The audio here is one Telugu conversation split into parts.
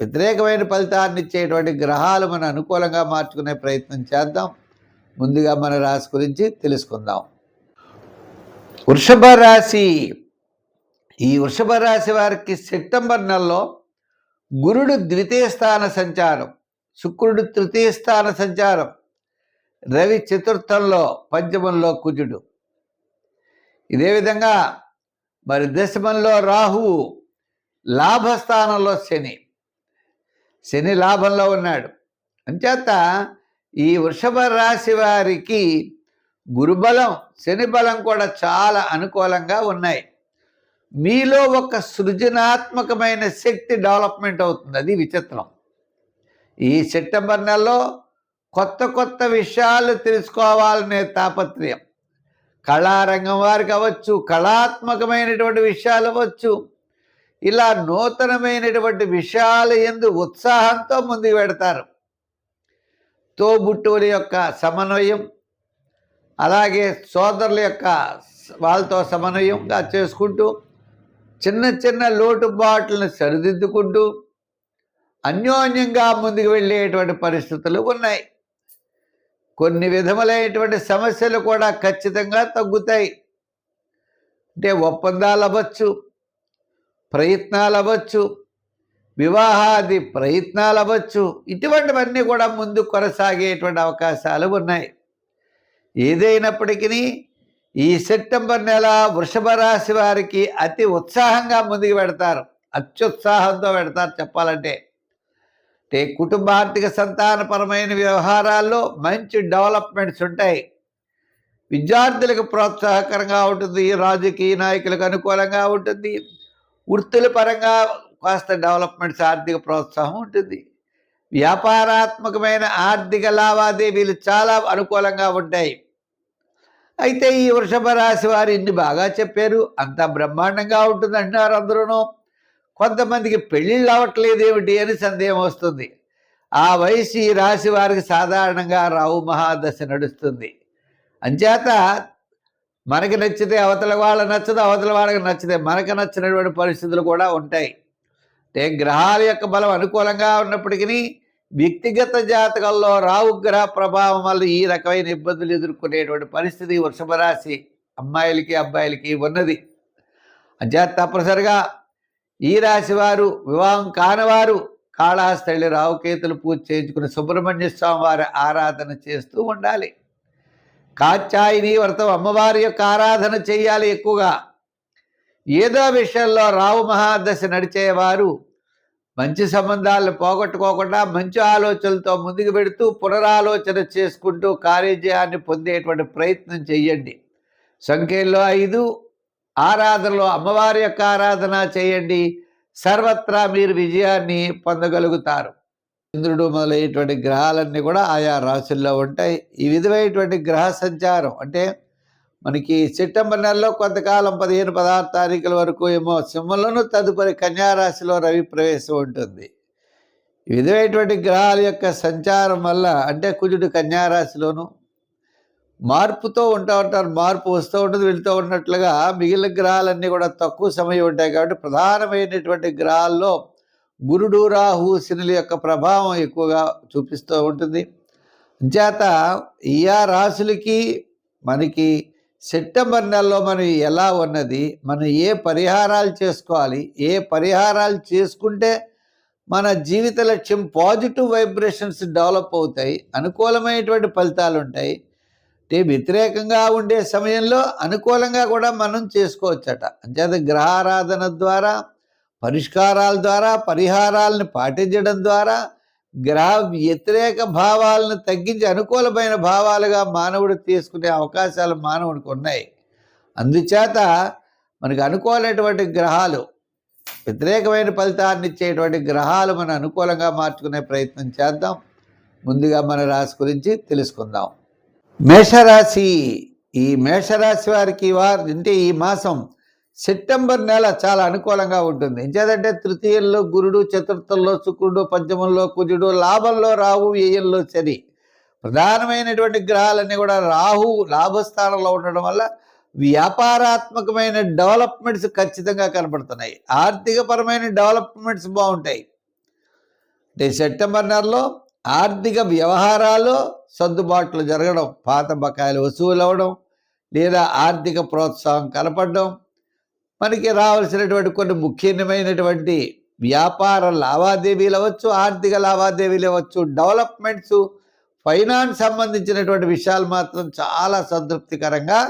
వ్యతిరేకమైన ఫలితాన్ని ఇచ్చేటువంటి గ్రహాలు మన అనుకూలంగా మార్చుకునే ప్రయత్నం చేద్దాం. ముందుగా మన రాశి గురించి తెలుసుకుందాం. వృషభ రాశి. ఈ వృషభ రాశి వారికి సెప్టెంబర్ నెలలో గురుడు ద్వితీయ స్థాన సంచారం శుక్రుడు తృతీయ స్థాన సంచారం రవి చతుర్థంలో పంచమంలో కుజుడు. ఇదే విధంగా మరి దశమంలో రాహువు లాభస్థానంలో శని. శని లాభంలో ఉన్నాడు. అంచేత ఈ వృషభ రాశి వారికి గురుబలం శని బలం కూడా చాలా అనుకూలంగా ఉన్నాయి. మీలో ఒక సృజనాత్మకమైన శక్తి డెవలప్మెంట్ అవుతుంది. అది విచిత్రం. ఈ సెప్టెంబర్ నెలలో కొత్త కొత్త విషయాలు తెలుసుకోవాలనే తాపత్రయం. కళారంగం వారికి అవ్వచ్చు కళాత్మకమైనటువంటి విషయాలు అవ్వచ్చు ఇలా నూతనమైనటువంటి విషయాలు ఎందు ఉత్సాహంతో ముందుకు పెడతారు. తోబుట్టువుల యొక్క సమన్వయం అలాగే సోదరుల యొక్క వాళ్ళతో సమన్వయంగా చేసుకుంటూ చిన్న చిన్న లోటుబాట్లను సరిదిద్దుకుంటూ అన్యోన్యంగా ముందుకు వెళ్ళేటువంటి పరిస్థితులు ఉన్నాయి. కొన్ని విధములైనటువంటి సమస్యలు కూడా ఖచ్చితంగా తగ్గుతాయి. అంటే ఒప్పందాలు అవ్వచ్చు ప్రయత్నాలు అవ్వచ్చు వివాహాది ప్రయత్నాలు అవ్వచ్చు ఇటువంటివన్నీ కూడా ముందు కొనసాగేటువంటి అవకాశాలు ఉన్నాయి. ఏదైనప్పటికీ ఈ సెప్టెంబర్ నెల వృషభ రాశి వారికి అతి ఉత్సాహంగా ముందుకు పెడతారు. అత్యుత్సాహంతో పెడతారు చెప్పాలంటే. అంటే కుటుంబార్థిక సంతానపరమైన వ్యవహారాల్లో మంచి డెవలప్మెంట్స్ ఉంటాయి. విద్యార్థులకు ప్రోత్సాహకరంగా ఉంటుంది. రాజకీయ నాయకులకు అనుకూలంగా ఉంటుంది. వృత్తుల పరంగా కాస్త డెవలప్మెంట్స్ ఆర్థిక ప్రోత్సాహం ఉంటుంది. వ్యాపారాత్మకమైన ఆర్థిక లావాదేవీలు చాలా అనుకూలంగా ఉంటాయి. అయితే ఈ వృషభ రాశి వారు ఇన్ని బాగా చెప్పారు. అంత బ్రహ్మాండంగా ఉంటుంది అంటున్నారు అందరూ కొంతమందికి పెళ్ళిళ్ళు అవ్వట్లేదు ఏమిటి అని సందేహం వస్తుంది. ఆ వయసు ఈ రాశి వారికి సాధారణంగా రావు మహాదశ నడుస్తుంది. అంచేత మనకి నచ్చితే అవతల వాళ్ళ నచ్చదు అవతల వాళ్ళకి నచ్చితే మనకు నచ్చినటువంటి పరిస్థితులు కూడా ఉంటాయి. అంటే గ్రహాల యొక్క బలం అనుకూలంగా ఉన్నప్పటికీ వ్యక్తిగత జాతకంలో రావు గ్రహ ప్రభావం వల్ల ఈ రకమైన ఇబ్బందులు ఎదుర్కొనేటువంటి పరిస్థితి వృషభ రాశి అమ్మాయిలకి అబ్బాయిలకి ఉన్నది. అంచేత తప్పనిసరిగా ఈ రాశి వారు వివాహం కానివారు కాళహస్తళి రావుకేతులు పూజ చేయించుకుని సుబ్రహ్మణ్య స్వామి వారి ఆరాధన చేస్తూ ఉండాలి. కాచాయిని వ్రతం అమ్మవారి యొక్క ఆరాధన చేయాలి ఎక్కువగా. ఏదో విషయంలో రావు మహాదశ నడిచేవారు మంచి సంబంధాలను పోగొట్టుకోకుండా మంచి ఆలోచనలతో ముందుకు పెడుతూ పునరాలోచన చేసుకుంటూ కార్యజయాన్ని పొందేటువంటి ప్రయత్నం చేయండి సంఖ్యలో ఐదు ఆరాధనలో అమ్మవారి యొక్క ఆరాధన చేయండి. సర్వత్రా మీరు విజయాన్ని పొందగలుగుతారు. చంద్రుడు మొదలైనటువంటి గ్రహాలన్నీ కూడా ఆయా రాశుల్లో ఉంటాయి. ఈ విధమైనటువంటి గ్రహ సంచారం అంటే మనకి సెప్టెంబర్ నెలలో కొంతకాలం పదిహేను పదహారు తారీఖుల వరకు ఏమో సింహంలోనూ తదుపరి కన్యారాశిలో రవి ప్రవేశం ఉంటుంది. ఈ విధమైనటువంటి గ్రహాల యొక్క సంచారం వల్ల అంటే కుజుడు కన్యారాశిలోను మార్పుతో ఉంటా ఉంటారు మార్పు వస్తూ ఉంటుంది వెళ్తూ ఉన్నట్లుగా మిగిలిన గ్రహాలన్నీ కూడా తక్కువ సమయం ఉంటాయి కాబట్టి ప్రధానమైనటువంటి గ్రహాల్లో గురుడు రాహు శనుల యొక్క ప్రభావం ఎక్కువగా చూపిస్తూ ఉంటుంది. చేత ఇయా ఆ రాశులకి మనకి సెప్టెంబర్ నెలలో మనం ఎలా ఉన్నది మనం ఏ పరిహారాలు చేసుకోవాలి ఏ పరిహారాలు చేసుకుంటే మన జీవిత లక్ష్యం పాజిటివ్ వైబ్రేషన్స్ డెవలప్ అవుతాయి అనుకూలమైనటువంటి ఫలితాలు ఉంటాయి. అంటే వ్యతిరేకంగా ఉండే సమయంలో అనుకూలంగా కూడా మనం చేసుకోవచ్చట. అంచేత గ్రహారాధన ద్వారా పరిష్కారాల ద్వారా పరిహారాలను పాటించడం ద్వారా గ్రహ వ్యతిరేక భావాలను తగ్గించి అనుకూలమైన భావాలుగా మానవుడు తీసుకునే అవకాశాలు మానవుడికి ఉన్నాయి. అందుచేత మనకు అనుకోలేటువంటి గ్రహాలు వ్యతిరేకమైన ఫలితాన్ని ఇచ్చేటువంటి గ్రహాలు మనం అనుకూలంగా మార్చుకునే ప్రయత్నం చేద్దాం. ముందుగా మన రాశి గురించి తెలుసుకుందాం. మేషరాశి ఈ మేషరాశి వారికి వారు అంటే ఈ మాసం సెప్టెంబర్ నెల చాలా అనుకూలంగా ఉంటుంది. ఎంచేదంటే తృతీయంలో గురుడు చతుర్థంలో శుక్రుడు పంచమంలో కుజుడు లాభంలో రాహు వ్యయంలో శని. ప్రధానమైనటువంటి గ్రహాలన్నీ కూడా రాహు లాభస్థానంలో ఉండడం వల్ల వ్యాపారాత్మకమైన డెవలప్మెంట్స్ ఖచ్చితంగా కనబడుతున్నాయి ఆర్థికపరమైన డెవలప్మెంట్స్ బాగుంటాయి. అంటే సెప్టెంబర్ నెలలో ఆర్థిక వ్యవహారాలు సర్దుబాట్లు జరగడం పాత బకాయిలు వసూలు అవ్వడం లేదా ఆర్థిక ప్రోత్సాహం కనపడడం మనకి రావాల్సినటువంటి కొన్ని ముఖ్యమైనటువంటి వ్యాపార లావాదేవీలు అవ్వచ్చు ఆర్థిక లావాదేవీలు అవ్వచ్చు డెవలప్మెంట్స్ ఫైనాన్స్ సంబంధించినటువంటి విషయాలు మాత్రం చాలా సంతృప్తికరంగా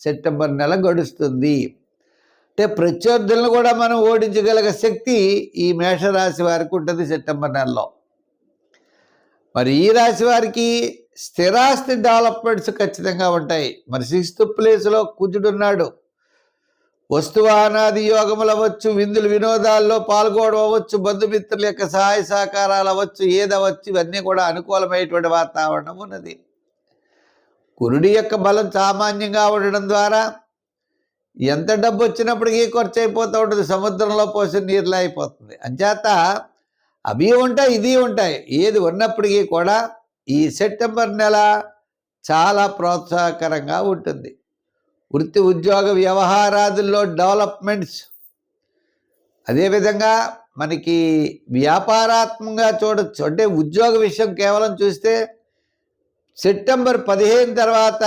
సెప్టెంబర్ నెల గడుస్తుంది. అంటే ప్రత్యర్థులను కూడా మనం ఓడించగలిగే శక్తి ఈ మేషరాశి వారికి ఉంటుంది సెప్టెంబర్ నెలలో. మరి ఈ రాశి వారికి స్థిరాస్తి డెవలప్మెంట్స్ ఖచ్చితంగా ఉంటాయి. మరి సిక్స్త్ ప్లేస్లో కుజుడున్నాడు వస్తువానాది యోగములు అవ్వచ్చు విందులు వినోదాల్లో పాల్గొనడం అవ్వచ్చు బంధుమిత్రుల యొక్క సహాయ సహకారాలు అవ్వచ్చు ఏదవచ్చు ఇవన్నీ కూడా అనుకూలమైనటువంటి వాతావరణం ఉన్నది. కురుడి యొక్క బలం సామాన్యంగా ఉండడం ద్వారా ఎంత డబ్బు వచ్చినప్పటికీ ఖర్చు అయిపోతూ ఉంటుంది సముద్రంలో పోసిన నీరులా అయిపోతుంది. అంచేత అవి ఉంటాయి ఇది ఉంటాయి. ఏది ఉన్నప్పటికీ కూడా ఈ సెప్టెంబర్ నెల చాలా ప్రోత్సాహకరంగా ఉంటుంది. వృత్తి ఉద్యోగ వ్యవహారాదుల్లో డెవలప్మెంట్స్. అదేవిధంగా మనకి వ్యాపారాత్మకంగా చూడొచ్చు అంటే ఉద్యోగ విషయం కేవలం చూస్తే సెప్టెంబర్ పదిహేను తర్వాత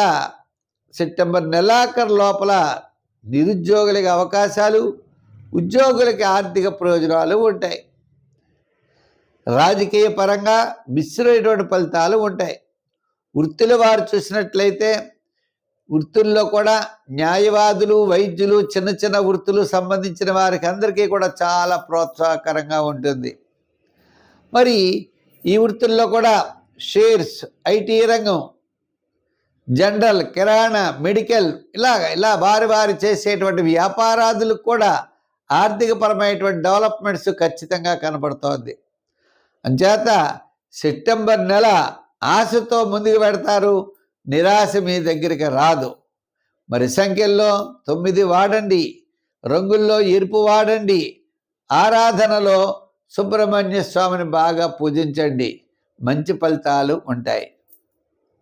సెప్టెంబర్ నెలాఖరు లోపల నిరుద్యోగులకి అవకాశాలు ఉద్యోగులకి ఆర్థిక ప్రయోజనాలు ఉంటాయి. రాజకీయ పరంగా మిశ్రమైనటువంటి ఫలితాలు ఉంటాయి. వృత్తుల వారు చూసినట్లయితే వృత్తుల్లో కూడా న్యాయవాదులు వైద్యులు చిన్న చిన్న వృత్తులు సంబంధించిన వారికి అందరికీ కూడా చాలా ప్రోత్సాహకరంగా ఉంటుంది. మరి ఈ వృత్తుల్లో కూడా షేర్స్ ఐటీ రంగం జనరల్ కిరాణా మెడికల్ ఇలా ఇలా వారి వారి చేసేటువంటి వ్యాపారాదులకు కూడా ఆర్థికపరమైనటువంటి డెవలప్మెంట్స్ ఖచ్చితంగా కనబడుతోంది అంచేత సెప్టెంబర్ నెల ఆశతో ముందుకు పెడతారు. నిరాశ మీ దగ్గరికి రాదు. మరి సంఖ్యల్లో తొమ్మిది వాడండి రంగుల్లో ఎరుపు వాడండి ఆరాధనలో సుబ్రహ్మణ్య స్వామిని బాగా పూజించండి. మంచి ఫలితాలు ఉంటాయి.